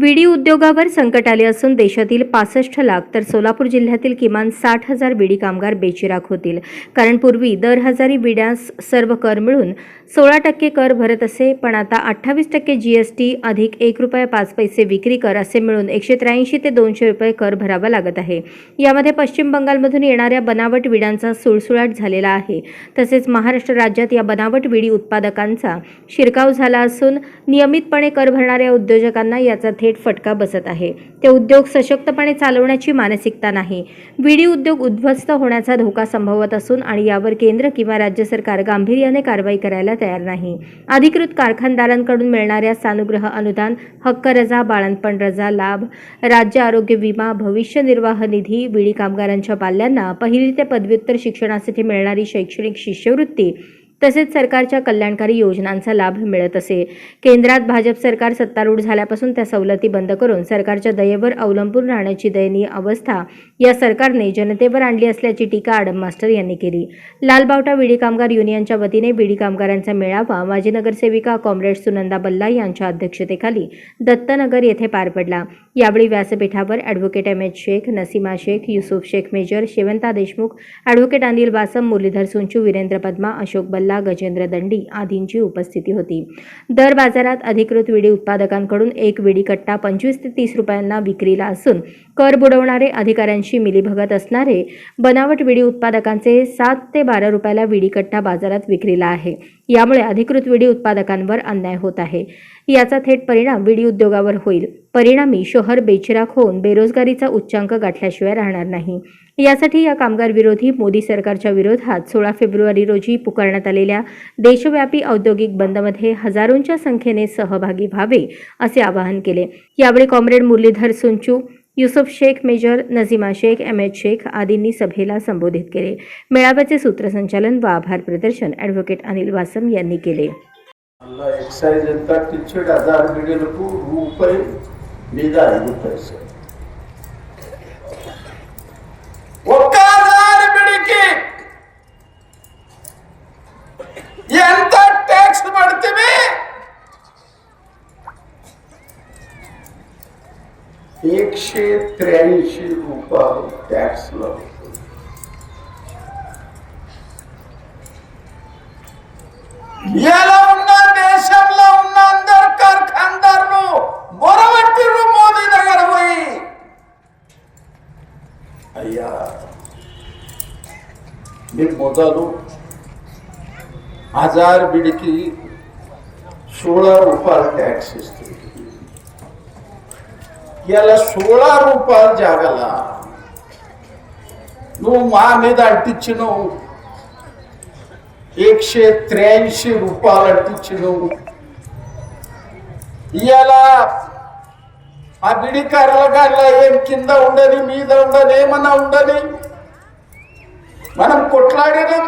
विडी उद्योगावर संकट आले असून देशातील पासष्ट लाख तर सोलापूर जिल्ह्यातील किमान साठ हजार विडी कामगार बेचिराख होतील. कारण पूर्वी दर हजारी विड्यास सर्व कर मिळून सोळा टक्के कर भरत असे पण आता अठ्ठावीस टक्के जीएसटी अधिक एक रुपया पाच पैसे विक्री कर असे मिळून एकशे त्र्याऐंशी ते दोनशे रुपये कर भरावा लागत आहे. यामध्ये पश्चिम बंगालमधून येणाऱ्या बनावट विड्यांचा सुळसुळाट झालेला आहे. तसेच महाराष्ट्र राज्यात या बनावट विडी उत्पादकांचा शिरकाव झाला असून नियमितपणे कर भरणाऱ्या उद्योजकांना याचा थेट फटका बसत आहे. ते उद्योग सशक्तपणे चालवण्याची मानसिकता नाही. विडी उद्योग उद्ध्वस्त होण्याचा धोका संभवत असून आणि यावर केंद्र किंवा राज्य सरकार गांभीर्याने कारवाई करायला तयार नाही. अधिकृत कारखानदारांकडून मिळणाऱ्या सानुग्रह अनुदान हक्क रजा बाळंतपण रजा लाभ राज्य आरोग्य विमा भविष्य निर्वाह निधी विडी कामगारांच्या पाल्यांना पहिली ते पदव्युत्तर शिक्षणासाठी मिळणारी शैक्षणिक शिष्यवृत्ती तसेच सरकारच्या कल्याणकारी योजनांचा लाभ मिळत असे. केंद्रात भाजप सरकार सत्तारूढ झाल्यापासून त्या सवलती बंद करून सरकारच्या दयेवर अवलंबून राहण्याची दयनीय अवस्था या सरकारने जनतेवर आणली असल्याची टीका आडम मास्टर यांनी केली. लालबावटा विडी कामगार युनियनच्या वतीने विडी कामगारांचा मेळावा माजी नगरसेविका कॉम्रेड सुनंदा बल्ला यांच्या अध्यक्षतेखाली दत्तनगर येथे पार पडला. यावेळी व्यासपीठावर advocate M H Shaikh Nasima Shaikh Yusuf Shaikh major Shewanta Deshmukh advocate Anil Basam Muralidhar Sunchu Virendra Padma Ashok Balla Gajendra Dandi आदींची उपस्थिती होती. दर बाजारात अधिकृत विडी उत्पादकांकडून एक विडी कट्टा पंचवीस ते तीस रुपयांना विक्रीला असून कर बुडवणारे अधिकाऱ्यांशी मिलीभगत असणारे बनावट विडी उत्पादकांचे सात ते बारा रुपयाला विडी कट्टा बाजारात विक्रीला आहे. यामुळे अधिकृत विडी उत्पादकांवर अन्याय होत आहे. याचा थेट परिणाम विडी उद्योगावर होईल. परिणामी शहर बेचिराख होऊन बेरोजगारीचा उच्चांक गाठल्याशिवाय राहणार नाही. यासाठी या कामगार विरोधी मोदी सरकारच्या विरोधात सोळा फेब्रुवारी रोजी पुकारण्यात आलेल्या देशव्यापी औद्योगिक बंदमध्ये हजारोंच्या संख्येने सहभागी व्हावे असे आवाहन केले. यावेळी comrade Muralidhar Sunchu Yusuf Shaikh major Nazima Shaikh M H Shaikh आदींनी सभेला संबोधित केले मेळाव्याचे सूत्रसंचालन व आभार प्रदर्शन ॲडव्होकेट अनिल वासम यांनी केले एक्साइज आधार एकशे त्र्याऐंशी रुपये टॅक्स लागतो ఎలా ఉన్న దేశంలో ఉన్న అందరు కార్ఖానదారులు మొరబెట్టిర్రు మోదీ దగ్గర పోయి అయ్యా మీకు మొదలు హజార్ బిడికి सोळा रुपये टॅक्स ఇస్తుంది ఇలా सोळा రూపాయలు జాగల నువ్వు మా మీద అంటించినావు एकशे त्र्याऐंशी रुपयाला टिचिनो ఇవాళ ఆ బిడికారుల గాడిలో ఏం కింద ఉండని మీద ఉండని ఏమన్నా ఉండని మనం కొట్లాడినాం